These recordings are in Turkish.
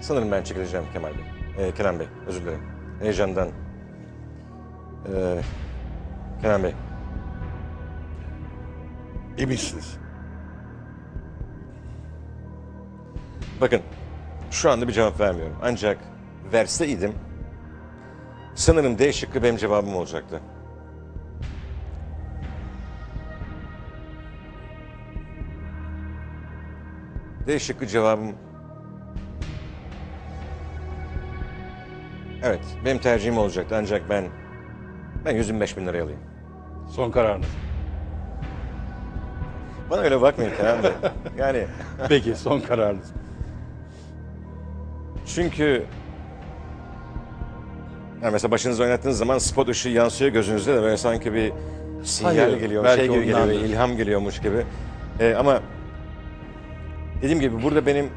Sanırım ben çekileceğim Kemal Bey. Ee, Kenan Bey, özür dilerim. Heyecandan. Ee, Kenan Bey, Eminsiniz. bakın şu anda bir cevap vermiyorum. Ancak verseydim sanırım D şıkkı benim cevabım olacaktı. D şıkkı cevabım... Evet, benim tercihim olacaktı ancak ben ben 125 bin liraya alayım. Son kararınız. Bana öyle bakmayın Kenan Bey. Yani Peki son kararınız. çünkü yani mesela başınızı oynattığınız zaman spot ışığı yansıyor gözünüzde de böyle sanki bir sinyal Hayır, geliyor, şey gibi geliyor, ondandır. ilham geliyormuş gibi. Ee, ama dediğim gibi burada benim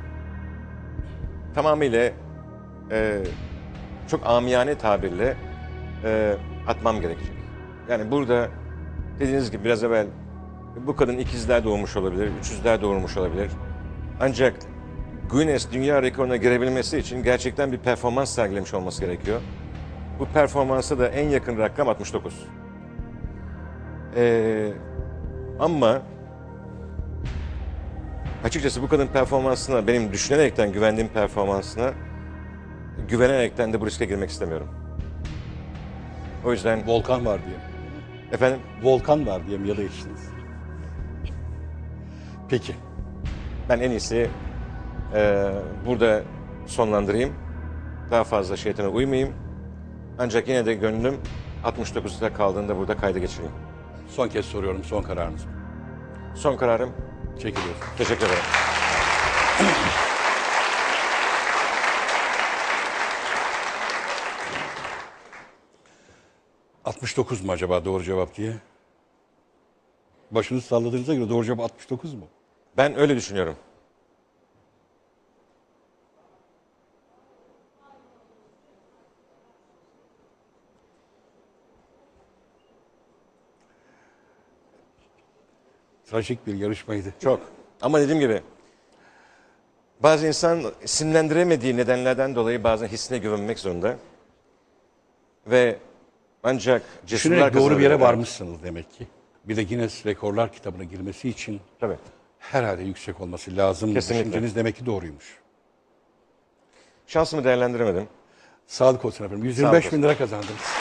tamamıyla e, çok amiyane tabirle e, atmam gerekecek. Yani burada dediğiniz gibi biraz evvel bu kadın ikizler doğmuş olabilir, üçüzler doğurmuş olabilir. Ancak Guinness dünya rekoruna girebilmesi için gerçekten bir performans sergilemiş olması gerekiyor. Bu performansa da en yakın rakam 69. Ee, ama açıkçası bu kadın performansına, benim düşünerekten güvendiğim performansına güvenerekten de bu riske girmek istemiyorum. O yüzden Volkan var diye. efendim Volkan var diye mi ya da eşiniz? Peki. ben en iyisi e, burada sonlandırayım. Daha fazla şeytana uymayayım. Ancak yine de gönlüm 69'da kaldığında burada kayda geçireyim. Son kez soruyorum son kararınız. Son kararım. Çekiliyorsun. Teşekkür ederim. 69 mu acaba doğru cevap diye? Başınızı salladığınıza göre doğru cevap 69 mu? Ben öyle düşünüyorum. Trajik bir yarışmaydı. Çok. Ama dediğim gibi bazı insan isimlendiremediği nedenlerden dolayı bazen hissine güvenmek zorunda. Ve ancak cesurlar Düşünerek doğru bir yere kazanabilir. varmışsınız demek ki. Bir de Guinness Rekorlar kitabına girmesi için Tabii. herhalde yüksek olması lazım. Kesinlikle. Düşünceniz demek ki doğruymuş. Şansımı değerlendiremedim. Sağlık olsun efendim. 125 olsun. bin lira kazandınız.